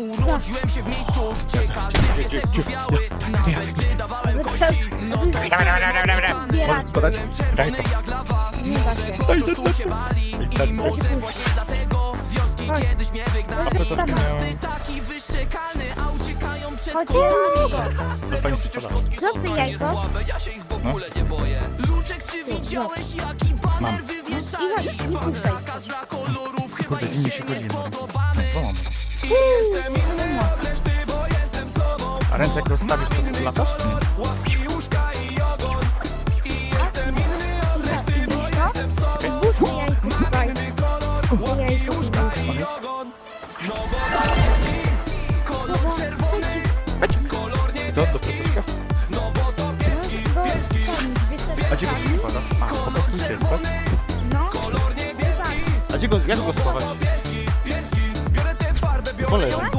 Urodziłem się w miejscu, gdzie każdy pies jest biały Nawet gdy dawałem kości, no to dawaj, dawaj, dawaj, dawaj. Zbierać. Podać? Daj czerwony jak lawa Nie da się. Po prostu się bali I może właśnie dlatego związki Chodź. kiedyś mnie wygnali to tak Każdy taki wyszczekany, a uciekają przed Chodź, kotami pani Przecież kotki są jajko. takie słabe, ja się ich w ogóle nie boję Luczek, czy widziałeś jaki baner Mam. I wywieszali? puszczaj. zakaz dla kolorów, chyba im się nie. A ręce jak rozstawisz, to latasz? Nie. Co, do? No pieski A gdzie go się składa? A, po prostu jest, tak? No, A gdzie go, jak go schować? 不能。